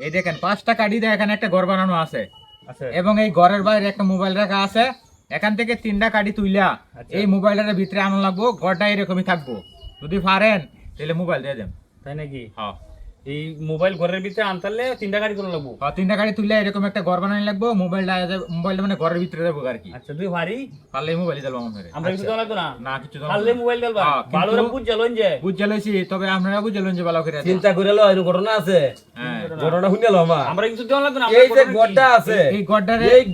এই দেখেন পাঁচটা কাঠি দিয়ে এখানে একটা ঘর বানানো আছে। এবং এই ঘরের বাইরে একটা মোবাইল রাখা আছে। এখান থেকে তিনটা কাঠি তুইলা আচ্ছা। এই মোবাইলের ভিতরে আনা লাগবো ঘরটা এরকমই থাকব। যদি পারেন তাহলে মোবাইল দিয়ে দেন। তাই নাকি? হ্যাঁ। এই মোবাইল ঘরের ভিতরে আনতালে তিনটা গাড়ি করে লাগবো। হ্যাঁ, তিনটা গাড়ি তুললে এরকম একটা ঘর বানানি লাগবো মোবাইলটা মোবাইলটা মানে ঘরের ভিতরে যাব আর কি। আচ্ছা তুই ভারি? পারলে মোবাইল দিলাম আমাদের আমরা কিছু দেওয়া না? না কিছু পারলে মোবাইল হ্যাঁ, ভালো করে বুঝ জ্বালোন যে। বুঝে লইছি তবে আপনারা বুঝে যে ভালো করে চিন্তা করে লো এরকম ঘটনা আছে? হ্যাঁ। ঘটনা শুনে লো আমার। আমরা কিছু লাগতো না এই যে আছে এই গড্ডারে এই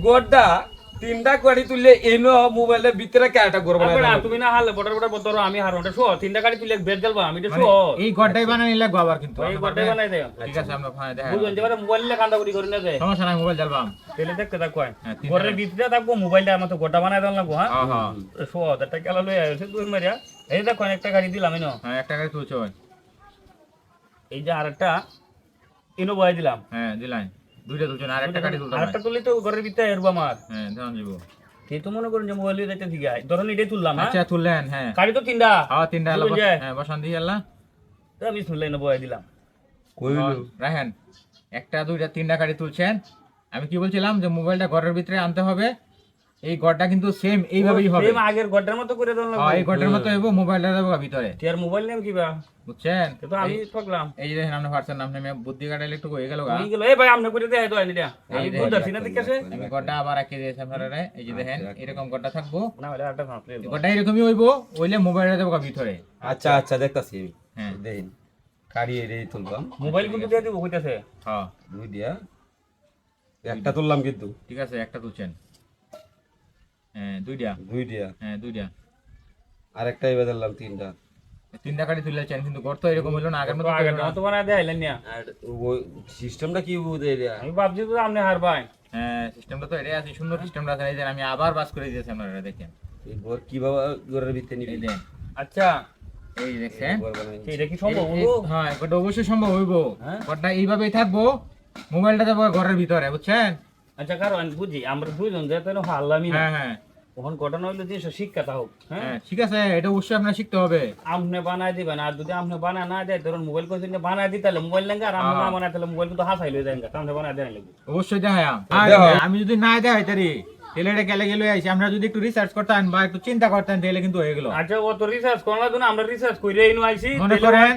তিনটা কোয়ারি তুললে এনো মোবাইলের ভিতরে কে একটা গড় তুমি না হারলে বটার বটার বতর আমি হারো ওটা শো তিনটা গাড়ি তুলে বেদ জ্বালবা আমি এটা মানে শো এই গড্ডাই বানানি লাগবো আবার কিন্তু ওই গটাই বানাই দেয়। ঠিক আছে আমরা দেখা মোবাইল নিয়ে কান্দা করি করে না দেয় সমস্যা নাই মোবাইল জ্বালবাম। তেলে দেখতে থাকো হ্যাঁ, ঘরের ভিতরে থাকব মোবাইলটা আমার তো গোটা বানাই লাগবো হ্যাঁ? হ্যাঁ হ্যাঁ। শো একটা খেলা লই দুই মারিয়া। এই দেখো একটা গাড়ি দিলাম এনো হ্যাঁ একটা গাড়ি তুলছো এই যে আরেকটা এনো বয় দিলাম। হ্যাঁ দিলাই। দুইটা তুলছেন আর একটা কাটি তুলতে আরেকটা তুললে তো ঘরের ভিতরে এরবো হ্যাঁ ধান দিব কে তো মনে করেন যে মোবাইল দিয়ে দেখতে দিগা ধরুন এটাই তুললাম হ্যাঁ? আচ্ছা তুললেন হ্যাঁ। কাটি তো তিনটা। হ্যাঁ তিনটা হলো হ্যাঁ বসান দিয়ে আল্লাহ। তো আমি শুনলাই না বয় দিলাম। রাখেন একটা দুইটা তিনটা কাটি তুলছেন। আমি কি বলছিলাম যে মোবাইলটা ঘরের ভিতরে আনতে হবে। এই ঘরটা কিন্তু সেম এইভাবেই হবে। সেম আগের ঘরটার মতো করে দিলাম হ্যাঁ, এই ঘরটার মতো হইব মোবাইলটা দেবো ভিতরে। টিয়ার মোবাইল নেম কিবা বুঝছেন? তো আমি ঠকলাম। এই যে দেখেন আপনি পারছেন আপনি আমি বুদ্ধি কাটাইলে একটু হয়ে গেল গা। গেল। এই ভাই আমনে করে দেয় তো আমি এই বুঝতে পারছি না ঠিক আছে আমি ঘরটা আবার আঁকিয়ে দিয়েছি আপনারা এই যে দেখেন এরকম ঘরটা থাকব। না হলে আরেকটা ফাঁসলে ঘরটা এরকমই হইব হইলে মোবাইলটা দেবো গা ভিতরে। আচ্ছা আচ্ছা দেখতাছি। হ্যাঁ। দেখেন কাড়ি এরে তুলবাম মোবাইল কিন্তু দিয়ে দিব কইতাছে হ্যাঁ। দুই দিয়া। একটা তুললাম কিন্তু। ঠিক আছে একটা তুলছেন। হ্যাঁ দুইটা। হ্যাঁ দুইটা। আর এবার দিলাম তিনটা। তিনটা কাটি তুলেছেন কিন্তু ঘর এরকম হইল না আগের মতো আগের মতো বানায় দেয় আইলেন আর ওই সিস্টেমটা কি বুঝে আমি ভাবছি তো আপনি হার হ্যাঁ সিস্টেমটা তো এটাই আছে সুন্দর সিস্টেমটা আছে এই যে আমি আবার বাস করে দিয়েছি আপনারা দেখেন। এই ঘর কীভাবে ঘরের ভিতরে নিবি? আচ্ছা। এই কি এটা কি সম্ভব হ্যাঁ অবশ্যই সম্ভব হইব। হ্যাঁ? ঘরটা এইভাবেই থাকব। মোবাইলটা দেবো ঘরের ভিতরে বুঝছেন? আচ্ছা কারণ বুঝি আমরা দুইজন যেতে হারলামই না। হ্যাঁ হ্যাঁ। তখন ঘটনা হইল শিক্ষাটা হোক হ্যাঁ? হ্যাঁ ঠিক আছে এটা অবশ্যই আপনার শিখতে হবে। আপনি বানায় দিবেন আর যদি আপনি বানায় না দেয় ধরুন মোবাইল বানায় দিতে তাহলে মোবাইল লেঙ্গা আর আপনি না বানায় তাহলে মোবাইল কিন্তু হাসাই লই আপনি বানায় দেন লাগবে। অবশ্যই দেখাম আমি। যদি না দেখাই তারি তাহলে এটা গেলে গেলে আইসি। আমরা যদি একটু রিসার্চ করতেন বা একটু চিন্তা করতেন তাহলে কিন্তু হয়ে গেল। আচ্ছা ও তো রিসার্চ করলা না আমরা রিসার্চ করে এনে আইছি মনে করেন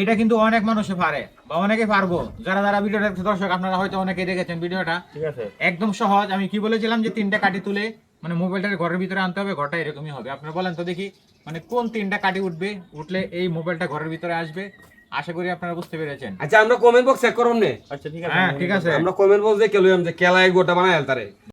এটা কিন্তু অনেক মানুষে পারে বা অনেকে পারব। যারা যারা ভিডিওটা দর্শক আপনারা হয়তো অনেকে দেখেছেন ভিডিওটা। ঠিক আছে। একদম সহজ আমি কি বলেছিলাম যে তিনটা কাটি তুলে মানে মোবাইলটা ঘরের ভিতরে আনতে হবে ঘরটা এরকমই হবে। আপনারা বলেন তো দেখি মানে কোন তিনটা কাটি উঠবে? উঠলে এই মোবাইলটা ঘরের ভিতরে আসবে। আশা করি আপনারা বুঝতে পেরেছেন। আচ্ছা আমরা কমেন্ট বক্স চেক করব না। আচ্ছা ঠিক আছে। হ্যাঁ ঠিক আছে। আমরা কমেন্ট বক্স দেখে লইলাম যে কেলায় গোটা বানায় আলতারে